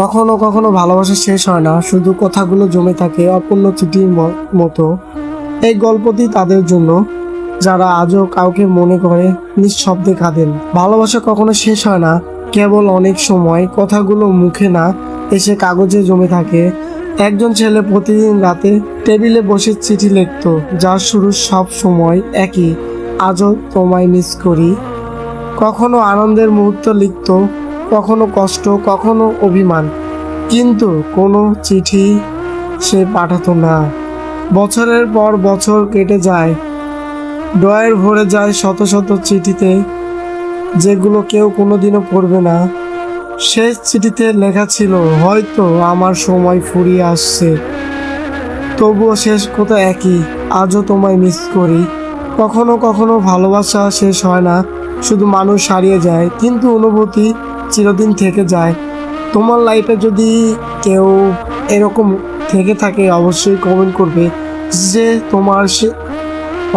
কখনো কখনো ভালোবাসা শেষ হয় না, শুধু কথাগুলো জমে থাকে অপূর্ণ চিঠির মতো। এই গল্পটি তাদের জন্য, যারা আজও কাউকে মনে করে নিঃশব্দে কাঁদেন। ভালোবাসা কখনো শেষ হয় না, কেবল অনেক সময় কথাগুলো মুখে না এসে কাগজে জমে থাকে। একজন ছেলে প্রতিদিন রাতে টেবিলে বসে চিঠি লিখতো, যার শুরু সব সময় একই, আজও তোমায় মিস করি। কখনো আনন্দের মুহূর্ত লিখত কখনো কষ্ট, কখনো অভিমান। কিন্তু কোনো চিঠি সে পাঠাতো না। বছরের পর বছর কেটে যায়। ড্রয়ের ভরে যায় শত শত চিঠিতে, যেগুলো কেউ কোনোদিনও পড়বে না। শেষ চিঠিতে লেখা ছিল, হয়তো আমার সময় ফুরিয়ে আসছে। তবুও শেষ কথা একই, আজও তোমায় মিস করি। কখনো কখনো ভালোবাসা শেষ হয় না, শুধু মানুষ হারিয়ে যায়। কিন্তু অনুভূতি চিরদিন থেকে যায়। তোমার লাইফে যদি কেউ এরকম থেকে থাকে, অবশ্যই কমেন্ট করবে যে তোমার সে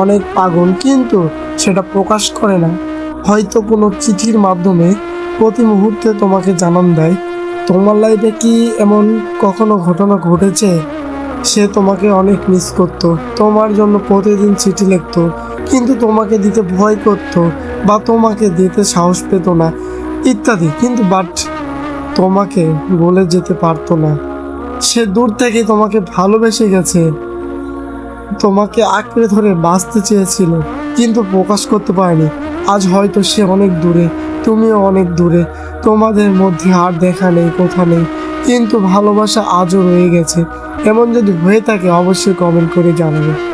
অনেক পাগল, কিন্তু সেটা প্রকাশ করে না। হয়তো কোনো চিঠির মাধ্যমে প্রতি মুহূর্তে তোমাকে জানান দেয়, তোমার লাইফে কি এমন কখনো ঘটনা ঘটেছে? সে তোমাকে অনেক মিস করত, তোমার জন্য প্রতিদিন চিঠি লিখতো, কিন্তু তোমাকে দিতে ভয় করত বা তোমাকে দিতে সাহস পেত না। ইত্যাদি। কিন্তু বাট তোমাকে বলে যেতে পারতো না। সে দূর থেকে তোমাকে ভালোবেসে গেছে। তোমাকে আঁকড়ে ধরে বাঁচতে চেয়েছিল, কিন্তু প্রকাশ করতে পারেনি। আজ হয়তো সে অনেক দূরে, তুমিও অনেক দূরে। তোমাদের মধ্যে আর দেখা নেই, কোথা নেই। কিন্তু ভালোবাসা আজও রয়ে গেছে। এমন যদি হয়ে থাকে, অবশ্যই কমেন্ট করে জানাবে।